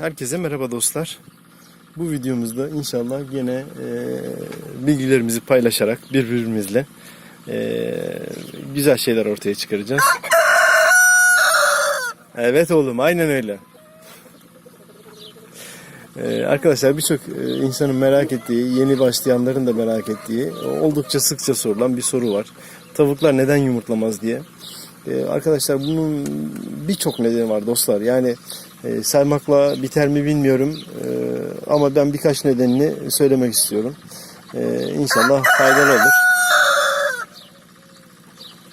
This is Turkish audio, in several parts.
Herkese merhaba dostlar. Bu videomuzda inşallah yine e, bilgilerimizi paylaşarak birbirimizle e, güzel şeyler ortaya çıkaracağız. Evet oğlum aynen öyle. E, arkadaşlar birçok e, insanın merak ettiği, yeni başlayanların da merak ettiği oldukça sıkça sorulan bir soru var. Tavuklar neden yumurtlamaz diye. Ee, arkadaşlar bunun birçok nedeni var dostlar. Yani e, saymakla biter mi bilmiyorum. Ee, ama ben birkaç nedenini söylemek istiyorum. Ee, inşallah faydalı olur.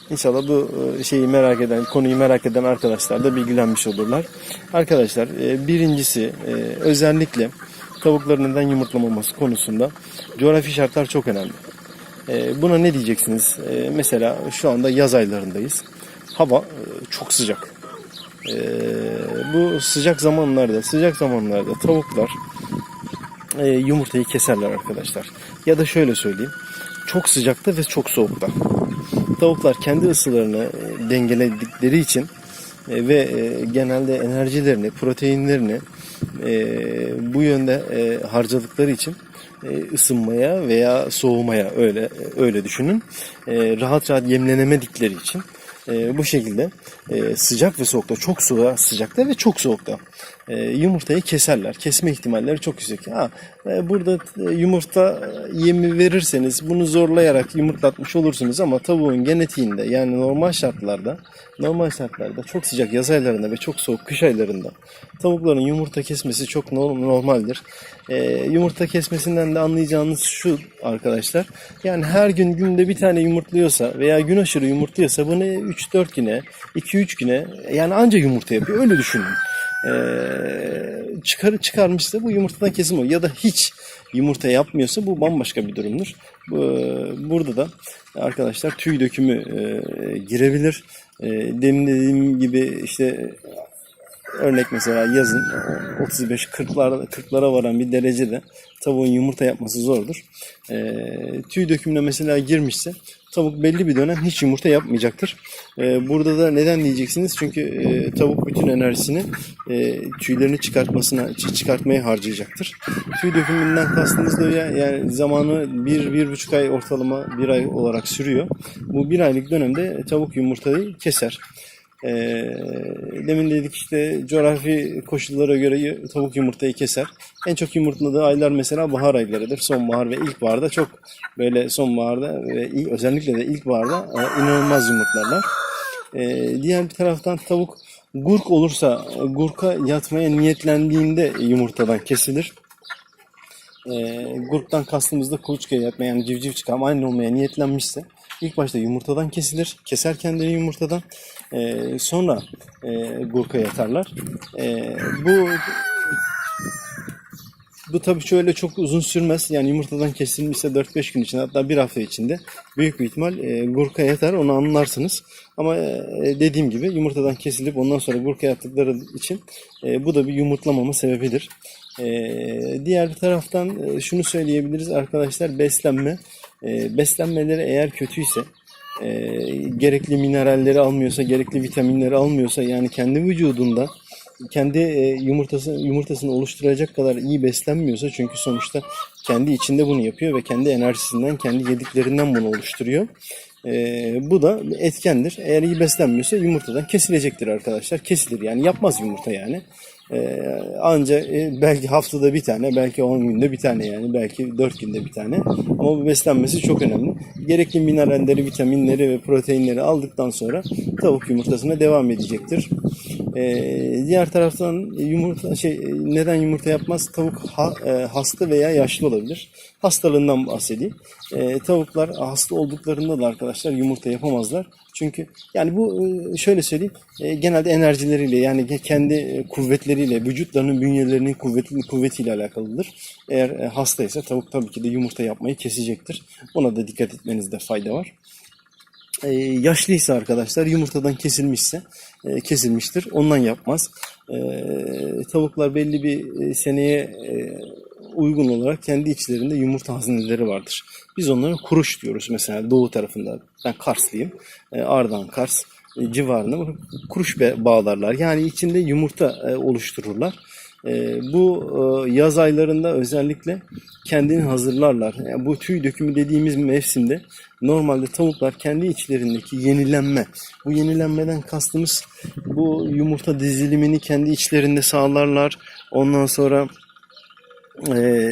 İnşallah bu e, şeyi merak eden, konuyu merak eden arkadaşlar da bilgilenmiş olurlar. Arkadaşlar e, birincisi e, özellikle tavukların neden yumurtlamaması konusunda coğrafi şartlar çok önemli. E, Buna ne diyeceksiniz? E, Mesela şu anda yaz aylarındayız. Hava e, çok sıcak. E, Bu sıcak zamanlarda, sıcak zamanlarda tavuklar e, yumurtayı keserler arkadaşlar. Ya da şöyle söyleyeyim. Çok sıcakta ve çok soğukta. Tavuklar kendi ısılarını e, dengeledikleri için e, ve e, genelde enerjilerini, proteinlerini e, bu yönde e, harcadıkları için e, ısınmaya veya soğumaya öyle öyle düşünün. E, rahat rahat yemlenemedikleri için e, bu şekilde e, sıcak ve soğukta, çok sıcakta ve çok soğukta e, yumurtayı keserler. Kesme ihtimalleri çok yüksek. Ha, e, burada e, yumurta yemi verirseniz bunu zorlayarak yumurtlatmış olursunuz ama tavuğun genetiğinde yani normal şartlarda normal şartlarda çok sıcak yaz aylarında ve çok soğuk kış aylarında tavukların yumurta kesmesi çok no- normaldir. Yumurta kesmesinden de anlayacağınız şu arkadaşlar. Yani her gün günde bir tane yumurtluyorsa veya gün aşırı yumurtluyorsa bunu 3-4 güne 2-3 güne yani anca yumurta yapıyor. Öyle düşünün e, çıkar çıkarmışsa bu yumurtadan kesim oluyor. Ya da hiç yumurta yapmıyorsa bu bambaşka bir durumdur. Bu, burada da arkadaşlar tüy dökümü e, girebilir. E, demin dediğim gibi işte örnek mesela yazın 35-40'lara 40'lara varan bir derecede tavuğun yumurta yapması zordur. E, tüy dökümüne mesela girmişse tavuk belli bir dönem hiç yumurta yapmayacaktır. E, burada da neden diyeceksiniz? Çünkü e, tavuk bütün enerjisini e, tüylerini çıkartmasına çı- çıkartmaya harcayacaktır. Tüy dökümünden kastınız da ya, yani zamanı bir, bir buçuk ay ortalama bir ay olarak sürüyor. Bu bir aylık dönemde tavuk yumurtayı keser. E, demin dedik işte coğrafi koşullara göre tavuk yumurtayı keser. En çok yumurtladığı aylar mesela bahar aylarıdır. Sonbahar ve ilkbaharda çok böyle sonbaharda ve özellikle de ilkbaharda e, inanılmaz yumurtlarlar. E, diğer bir taraftan tavuk gurk olursa gurka yatmaya niyetlendiğinde yumurtadan kesilir. E, gurktan kastımız da kuluçkaya yatma yani civciv çıkarma aynı olmaya niyetlenmişse ilk başta yumurtadan kesilir. Keser kendini yumurtadan. E, sonra e, gurka yatarlar. E, bu bu tabii şöyle çok uzun sürmez. Yani yumurtadan kesilmişse 4-5 gün içinde hatta bir hafta içinde büyük bir ihtimal e, gurka yatar onu anlarsınız. Ama e, dediğim gibi yumurtadan kesilip ondan sonra gurka yattıkları için e, bu da bir yumurtlamama sebebidir. E, diğer bir taraftan e, şunu söyleyebiliriz arkadaşlar beslenme. E, beslenmeleri eğer kötüyse e, gerekli mineralleri almıyorsa, gerekli vitaminleri almıyorsa yani kendi vücudunda kendi e, yumurtası yumurtasını oluşturacak kadar iyi beslenmiyorsa çünkü sonuçta kendi içinde bunu yapıyor ve kendi enerjisinden, kendi yediklerinden bunu oluşturuyor. E, bu da etkendir. Eğer iyi beslenmiyorsa yumurtadan kesilecektir arkadaşlar. Kesilir yani yapmaz yumurta yani. E, anca e, belki haftada bir tane, belki 10 günde bir tane yani belki 4 günde bir tane. Ama bu beslenmesi çok önemli. Gerekli mineralleri, vitaminleri ve proteinleri aldıktan sonra tavuk yumurtasına devam edecektir. Ee, diğer taraftan yumurta şey e, neden yumurta yapmaz? Tavuk ha- e, hasta veya yaşlı olabilir. Hastalığından bahsedeyim. Ee, tavuklar hasta olduklarında da arkadaşlar yumurta yapamazlar. Çünkü yani bu e, şöyle söyleyeyim e, genelde enerjileriyle yani ke- kendi e, kuvvetleriyle vücutlarının bünyelerinin kuvveti, kuvvetiyle alakalıdır. Eğer e, hastaysa tavuk tabii ki de yumurta yapmayı kesecektir. Ona da dikkat etmenizde fayda var e, yaşlıysa arkadaşlar yumurtadan kesilmişse e, kesilmiştir. Ondan yapmaz. E, tavuklar belli bir e, seneye uygun olarak kendi içlerinde yumurta hazineleri vardır. Biz onlara kuruş diyoruz mesela doğu tarafında. Ben Karslıyım. E, Ardahan, Kars civarında kuruş bağlarlar. Yani içinde yumurta oluştururlar. E, bu e, yaz aylarında özellikle kendini hazırlarlar. Yani bu tüy dökümü dediğimiz mevsimde normalde tavuklar kendi içlerindeki yenilenme. Bu yenilenmeden kastımız bu yumurta dizilimini kendi içlerinde sağlarlar. Ondan sonra e,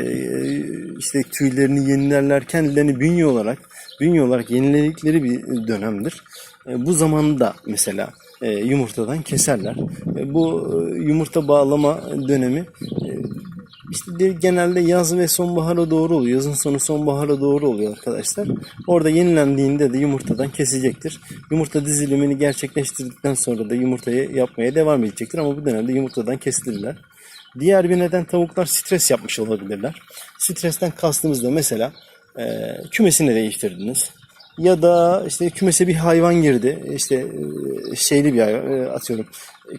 işte tüylerini yenilerler. Kendilerini bünye olarak bünye olarak yeniledikleri bir dönemdir. E, bu zamanda mesela yumurtadan keserler. E, bu e, yumurta bağlama dönemi e, işte de- genelde yaz ve sonbahara doğru oluyor. Yazın sonu sonbahara doğru oluyor arkadaşlar. Orada yenilendiğinde de yumurtadan kesecektir. Yumurta dizilimini gerçekleştirdikten sonra da yumurtayı yapmaya devam edecektir. Ama bu dönemde yumurtadan kesilirler. Diğer bir neden tavuklar stres yapmış olabilirler. Stresten kastımız da mesela e, kümesini değiştirdiniz. Ya da işte kümese bir hayvan girdi. İşte e, şeyli bir hayvan e, atıyorum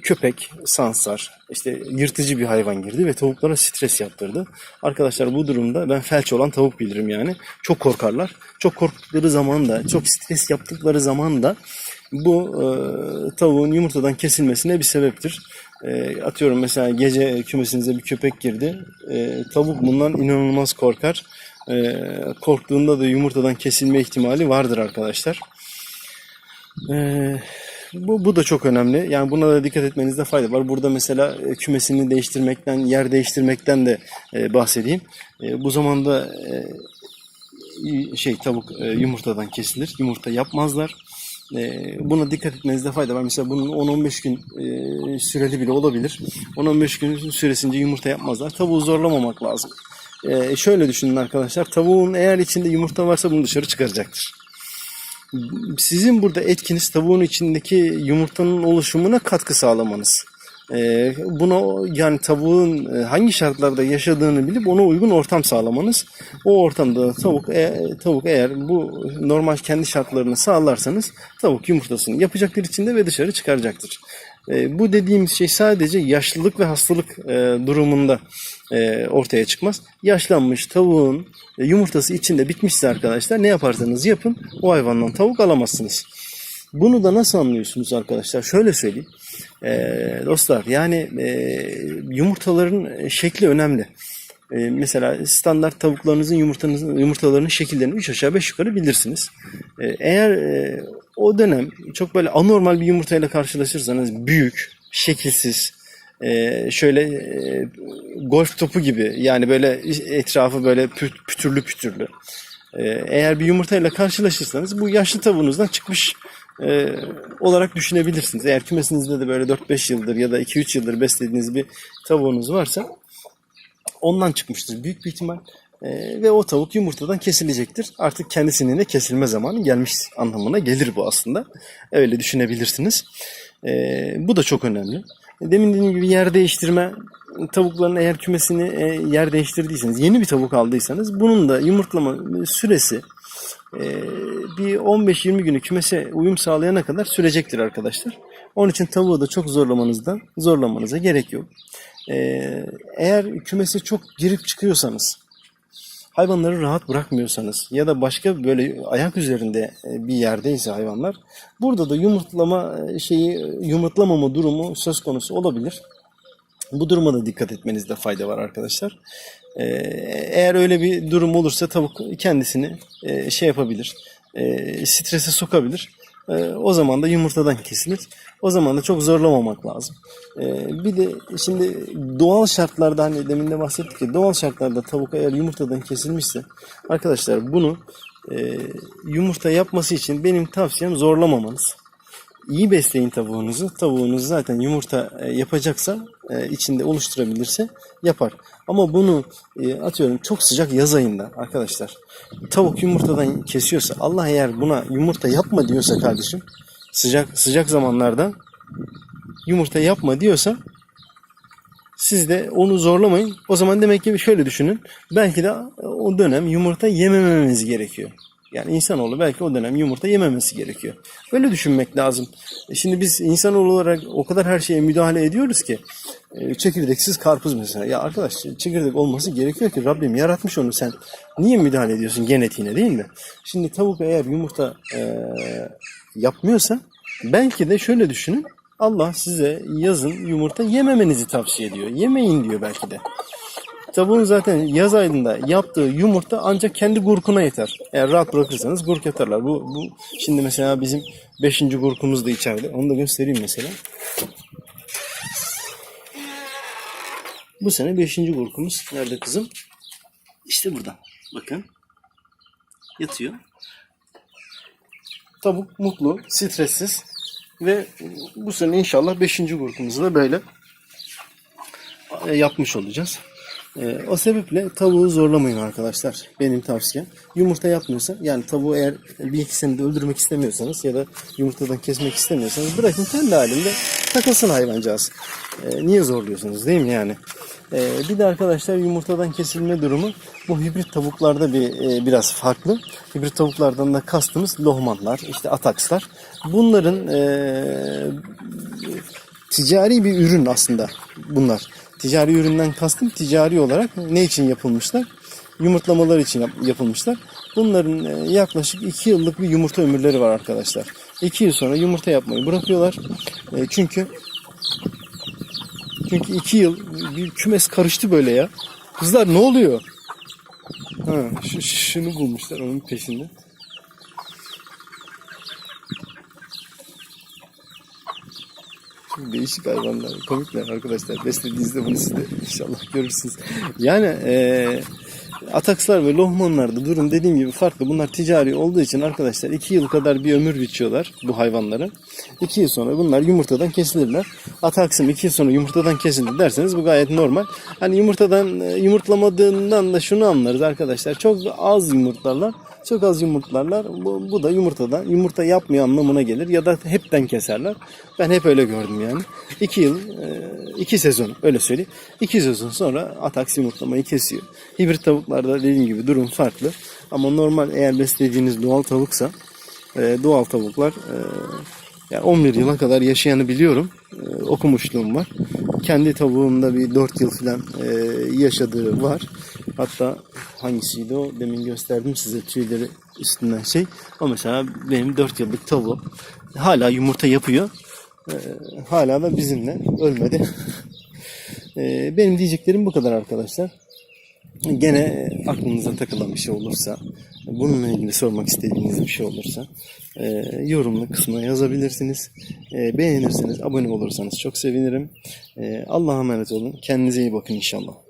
köpek, sansar, işte yırtıcı bir hayvan girdi ve tavuklara stres yaptırdı. Arkadaşlar bu durumda ben felç olan tavuk bilirim yani. Çok korkarlar. Çok korktukları zaman da, çok stres yaptıkları zaman da bu e, tavuğun yumurtadan kesilmesine bir sebeptir. E, atıyorum mesela gece kümesinize bir köpek girdi. E, tavuk bundan inanılmaz korkar. E, korktuğunda da yumurtadan kesilme ihtimali vardır arkadaşlar. E, bu, bu da çok önemli. Yani buna da dikkat etmenizde fayda var. Burada mesela e, kümesini değiştirmekten, yer değiştirmekten de e, bahsedeyim. E, bu zamanda e, şey tavuk e, yumurtadan kesilir. Yumurta yapmazlar. E, buna dikkat etmenizde fayda var. Mesela bunun 10-15 gün e, süreli bile olabilir. 10-15 gün süresince yumurta yapmazlar. Tavuğu zorlamamak lazım. E, şöyle düşünün arkadaşlar. Tavuğun eğer içinde yumurta varsa bunu dışarı çıkaracaktır. Sizin burada etkiniz tavuğun içindeki yumurtanın oluşumuna katkı sağlamanız. Ee, buna yani tavuğun e, hangi şartlarda yaşadığını bilip ona uygun ortam sağlamanız. O ortamda tavuk e, tavuk eğer bu normal kendi şartlarını sağlarsanız tavuk yumurtasını yapacaktır içinde ve dışarı çıkaracaktır. E, bu dediğimiz şey sadece yaşlılık ve hastalık e, durumunda e, ortaya çıkmaz. Yaşlanmış tavuğun e, yumurtası içinde bitmişse arkadaşlar ne yaparsanız yapın o hayvandan tavuk alamazsınız. Bunu da nasıl anlıyorsunuz arkadaşlar? Şöyle söyleyeyim. Ee, dostlar yani e, yumurtaların şekli önemli. Ee, mesela standart tavuklarınızın yumurtanızın yumurtalarının şekillerini 3 aşağı 5 yukarı bilirsiniz. Ee, eğer e, o dönem çok böyle anormal bir yumurtayla karşılaşırsanız büyük, şekilsiz, e, şöyle e, golf topu gibi yani böyle etrafı böyle pü- pütürlü pütürlü. Ee, eğer bir yumurtayla karşılaşırsanız bu yaşlı tavuğunuzdan çıkmış e, olarak düşünebilirsiniz. Eğer kümesinizde de böyle 4-5 yıldır ya da 2-3 yıldır beslediğiniz bir tavuğunuz varsa ondan çıkmıştır büyük bir ihtimal. E, ve o tavuk yumurtadan kesilecektir. Artık kendisinin de kesilme zamanı gelmiş anlamına gelir bu aslında. Öyle düşünebilirsiniz. E, bu da çok önemli. Demin dediğim gibi yer değiştirme tavukların eğer kümesini e, yer değiştirdiyseniz yeni bir tavuk aldıysanız bunun da yumurtlama süresi bir 15-20 günü kümese uyum sağlayana kadar sürecektir arkadaşlar. Onun için tavuğu da çok zorlamanızdan zorlamanıza gerek yok. E, eğer kümese çok girip çıkıyorsanız hayvanları rahat bırakmıyorsanız ya da başka böyle ayak üzerinde e, bir yerdeyse hayvanlar burada da yumurtlama e, şeyi yumurtlamama durumu söz konusu olabilir. Bu duruma da dikkat etmenizde fayda var arkadaşlar. Ee, eğer öyle bir durum olursa tavuk kendisini e, şey yapabilir, e, strese sokabilir. E, o zaman da yumurtadan kesilir. O zaman da çok zorlamamak lazım. E, bir de şimdi doğal şartlarda hani demin de bahsettik ya doğal şartlarda tavuk eğer yumurtadan kesilmişse arkadaşlar bunu yumurta yapması için benim tavsiyem zorlamamanız iyi besleyin tavuğunuzu. Tavuğunuz zaten yumurta e, yapacaksa, e, içinde oluşturabilirse yapar. Ama bunu e, atıyorum çok sıcak yaz ayında arkadaşlar. Tavuk yumurtadan kesiyorsa Allah eğer buna yumurta yapma diyorsa kardeşim sıcak sıcak zamanlarda yumurta yapma diyorsa siz de onu zorlamayın. O zaman demek ki şöyle düşünün. Belki de o dönem yumurta yemememiz gerekiyor. Yani insanoğlu belki o dönem yumurta yememesi gerekiyor. Böyle düşünmek lazım. E Şimdi biz insanoğlu olarak o kadar her şeye müdahale ediyoruz ki e, çekirdeksiz karpuz mesela. Ya arkadaş çekirdek olması gerekiyor ki Rabbim yaratmış onu sen. Niye müdahale ediyorsun genetiğine değil mi? Şimdi tavuk eğer yumurta e, yapmıyorsa belki de şöyle düşünün. Allah size yazın yumurta yememenizi tavsiye ediyor. Yemeyin diyor belki de. Tavuğun zaten yaz ayında yaptığı yumurta ancak kendi gurkuna yeter. Eğer rahat bırakırsanız gurk yatarlar. Bu, bu şimdi mesela bizim 5. gurkumuz da içeride. Onu da göstereyim mesela. Bu sene 5. gurkumuz. Nerede kızım? İşte burada. Bakın. Yatıyor. Tavuk mutlu, stressiz ve bu sene inşallah 5. gurkumuzu da böyle e, yapmış olacağız. E, o sebeple tavuğu zorlamayın arkadaşlar. Benim tavsiyem. Yumurta yapmıyorsa yani tavuğu eğer bir iki senede öldürmek istemiyorsanız ya da yumurtadan kesmek istemiyorsanız bırakın kendi halinde takılsın hayvancağız. E, niye zorluyorsunuz değil mi yani? E, bir de arkadaşlar yumurtadan kesilme durumu bu hibrit tavuklarda bir e, biraz farklı. Hibrit tavuklardan da kastımız lohmanlar, işte atakslar. Bunların e, ticari bir ürün aslında bunlar. Ticari üründen kastım ticari olarak ne için yapılmışlar? Yumurtlamalar için yap- yapılmışlar. Bunların e, yaklaşık 2 yıllık bir yumurta ömürleri var arkadaşlar. 2 yıl sonra yumurta yapmayı bırakıyorlar. E, çünkü çünkü 2 yıl bir kümes karıştı böyle ya. Kızlar ne oluyor? Ha, şu, şunu bulmuşlar onun peşinde. Değişik hayvanlar, komikler arkadaşlar. Beslediğinizde bunu siz de inşallah görürsünüz. Yani eee atakslar ve lohmanlarda durum dediğim gibi farklı. Bunlar ticari olduğu için arkadaşlar 2 yıl kadar bir ömür biçiyorlar bu hayvanların. 2 yıl sonra bunlar yumurtadan kesilirler. Ataksım 2 yıl sonra yumurtadan kesildi derseniz bu gayet normal. Hani yumurtadan e, yumurtlamadığından da şunu anlarız arkadaşlar. Çok az yumurtlarlar. Çok az yumurtlarlar. Bu, bu da yumurtadan yumurta yapmıyor anlamına gelir ya da hepten keserler. Ben hep öyle gördüm yani. 2 yıl, 2 sezon öyle söyleyeyim. 2 sezon sonra ataks yumurtlamayı kesiyor. Hibrit tavuklarda dediğim gibi durum farklı. Ama normal eğer beslediğiniz doğal tavuksa e, doğal tavuklar e, yani 11 yıla kadar yaşayanı biliyorum. E, okumuşluğum var. Kendi tavuğumda bir 4 yıl falan e, yaşadığı var. Hatta hangisiydi o? Demin gösterdim size tüyleri üstünden şey. O mesela benim 4 yıllık tavuğum. Hala yumurta yapıyor. E, hala da bizimle ölmedi. E, benim diyeceklerim bu kadar arkadaşlar. Gene aklınıza takılan bir şey olursa, bununla ilgili sormak istediğiniz bir şey olursa e, yorumlu kısmına yazabilirsiniz. E, beğenirseniz, abone olursanız çok sevinirim. E, Allah'a emanet olun. Kendinize iyi bakın inşallah.